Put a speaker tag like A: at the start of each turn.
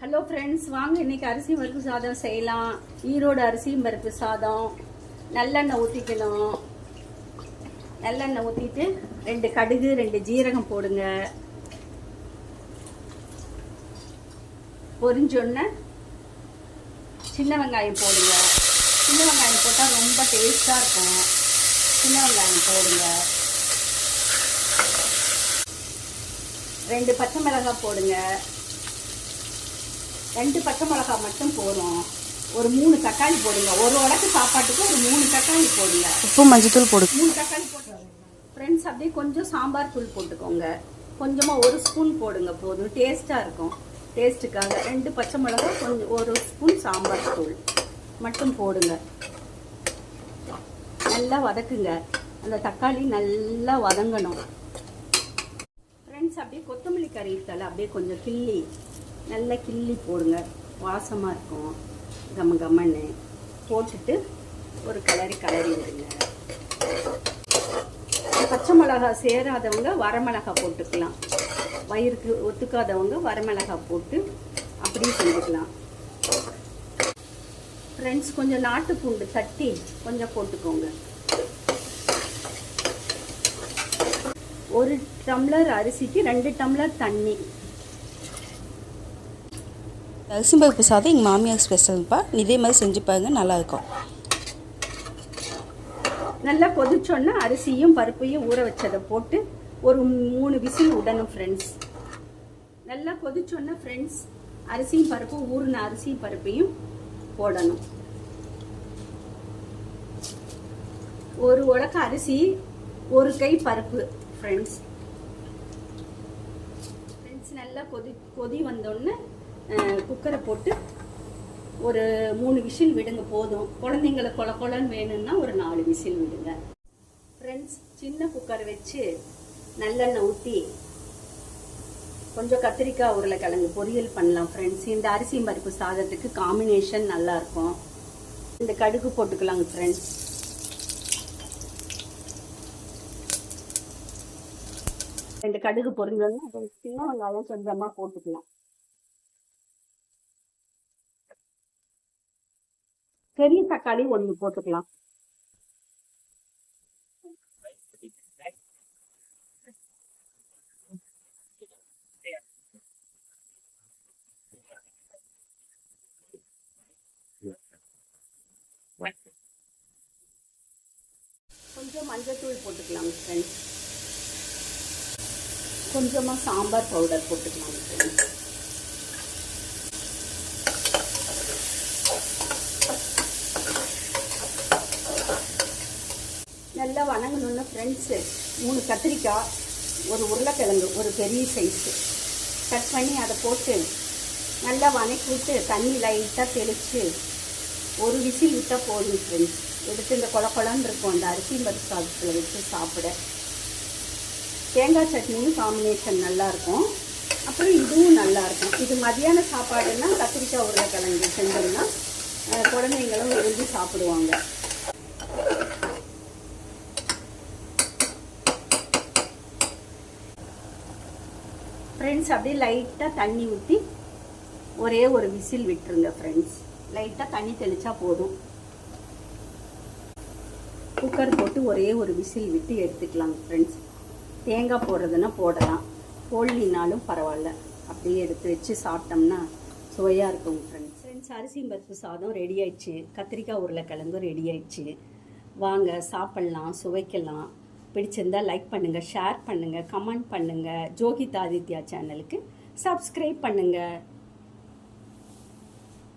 A: Hello friends வாங்க இன்னைக்கு அரிசி பருப்பு சாதம் செய்யலாம். ஈரோடு அரிசியும் பருப்பு சாதம். நல்லெண்ணெய் ஊற்றிக்கணும் நல்லெண்ணெய் ஊற்றிட்டு ரெண்டு கடுகு ரெண்டு ஜீரகம் போடுங்க. பொரிஞ்சோடனே சின்ன வெங்காயம் போடுங்க. சின்ன வெங்காயம் போட்டால் ரொம்ப டேஸ்ட்டாக இருக்கும். சின்ன வெங்காயம் போடுங்க. ரெண்டு பச்சை மிளகாய் போடுங்க. ரெண்டு பச்சை மிளகாய் மட்டும் போதும். ஒரு மூணு தக்காளி போடுங்க. ஒரு உலக்கு சாப்பாட்டுக்கு ஒரு மூணு தக்காளி போடுங்க.
B: உப்பு மஞ்சத்தூள் போடு.
A: மூணு தக்காளி போட்டு ஃப்ரெண்ட்ஸ் அப்படியே கொஞ்சம் சாம்பார் தூள் போட்டுக்கோங்க. கொஞ்சமாக ஒரு ஸ்பூன் போடுங்க. போதும். டேஸ்ட்டாக இருக்கும். டேஸ்ட்டுக்காக ரெண்டு பச்சை மிளகாய் கொஞ்சம் ஒரு ஸ்பூன் சாம்பார் தூள் மட்டும் போடுங்க. நல்லா வதக்குங்க. அந்த தக்காளி நல்லா வதங்கணும். ஃப்ரெண்ட்ஸ் அப்படியே கொத்தமல்லி கறி தலை அப்படியே கொஞ்சம் கிள்ளி நல்லா கிள்ளி போடுங்க. வாசமாக இருக்கும். கம கம்மன்னு போட்டுட்டு ஒரு கலரி கலரி விடுங்க பச்சை மிளகா சேராதவங்க வரமிளகா போட்டுக்கலாம். வயிறுக்கு ஒத்துக்காதவங்க வரமிளகா போட்டு அப்படியே செஞ்சுக்கலாம். ஃப்ரெண்ட்ஸ் கொஞ்சம் நாட்டு பூண்டு தட்டி கொஞ்சம் போட்டுக்கோங்க. ஒரு டம்ளர் அரிசிக்கு ரெண்டு டம்ளர் தண்ணி.
B: அரிசி பருப்பு சாதம் எங்கள் மாமியார் ஸ்பெஷல்ப்பா. இதே மாதிரி செஞ்சு பாருங்கள் நல்லாயிருக்கும்.
A: நல்லா கொதிச்சோன்னா அரிசியும் பருப்பையும் ஊற வச்சதை போட்டு ஒரு மூணு விசில் விடணும் ஃப்ரெண்ட்ஸ் நல்லா கொதிச்சோன்னா ஃப்ரெண்ட்ஸ் அரிசியும் பருப்பும் ஊறின அரிசியும் பருப்பையும் போடணும். ஒரு உலக்க அரிசி ஒரு கை பருப்பு ஃப்ரெண்ட்ஸ் ஃப்ரெண்ட்ஸ் நல்லா கொதி கொதி வந்தோடனே குக்கரை போட்டு ஒரு மூணு விசில் விடுங்க போதும். குழந்தைங்களை கொல கொலன்னு வேணும்னா ஒரு நாலு விசில் விடுங்க. ஃப்ரெண்ட்ஸ் சின்ன குக்கர் வச்சு நல்லெண்ணெய் ஊற்றி கொஞ்சம் கத்திரிக்காய் உருளைக்கிழங்கு பொரியல் பண்ணலாம் ஃப்ரெண்ட்ஸ் இந்த அரிசி பருப்பு சாதத்துக்கு காம்பினேஷன் நல்லாயிருக்கும் இந்த கடுகு போட்டுக்கலாங்க ஃப்ரெண்ட்ஸ் ரெண்டு கடுகு பொரிஞ்சோன்னா அது சின்ன வெங்காயம் கொஞ்சமாக போட்டுக்கலாம். பெரிய தக்காளி ஒன்று போட்டுக்கலாம். கொஞ்சம் மஞ்சத்தூள் போட்டுக்கலாம் ஃப்ரெண்ட்ஸ் கொஞ்சமாக சாம்பார் பவுடர் போட்டுக்கலாம் ஃப்ரெண்ட்ஸ் நல்லா வணங்கணும்னு ஃப்ரெண்ட்ஸு மூணு கத்திரிக்காய் ஒரு உருளைக்கிழங்கு ஒரு பெரிய சைஸு கட் பண்ணி அதை போட்டு நல்லா வணக்கி விட்டு தண்ணி லைட்டாக தெளித்து ஒரு விசில் விட்டால் போதும் ஃப்ரெண்ட்ஸ் எடுத்து இந்த கொல கொலன்னு இருக்கும் அந்த அரிசி பருப்பு சாதத்தில் வச்சு சாப்பிட. தேங்காய் சட்னியும் காம்பினேஷன் நல்லாயிருக்கும் அப்புறம் இதுவும் நல்லாயிருக்கும் இது மதியான சாப்பாடுன்னா கத்திரிக்காய் உருளைக்கிழங்கு செஞ்சோம்னா குழந்தைங்களும் விரும்பி சாப்பிடுவாங்க. ஃப்ரெண்ட்ஸ் அப்படியே லைட்டாக தண்ணி ஊற்றி ஒரே ஒரு விசில் விட்டுருங்க ஃப்ரெண்ட்ஸ் லைட்டாக தண்ணி தெளித்தா போதும். குக்கர் போட்டு ஒரே ஒரு விசில் விட்டு எடுத்துக்கலாம் ஃப்ரெண்ட்ஸ் தேங்காய் போடுறதுன்னா போடலாம். போடலினாலும் பரவாயில்ல. அப்படியே எடுத்து வச்சு சாப்பிட்டோம்னா சுவையாக இருக்கும் ஃப்ரெண்ட்ஸ் ஃப்ரெண்ட்ஸ் அரிசி பருப்பு சாதம் ரெடி ஆயிடுச்சு. கத்திரிக்காய் உருளைக்கிழங்கும் ரெடி ஆயிடுச்சு. வாங்க சாப்பிட்லாம் சுவைக்கலாம். பிடிச்சிருந்தா லைக் பண்ணுங்கள் ஷேர் பண்ணுங்கள் கமெண்ட் பண்ணுங்கள் ஜோகித் ஆதித்யா சேனலுக்கு சப்ஸ்கிரைப் பண்ணுங்கள்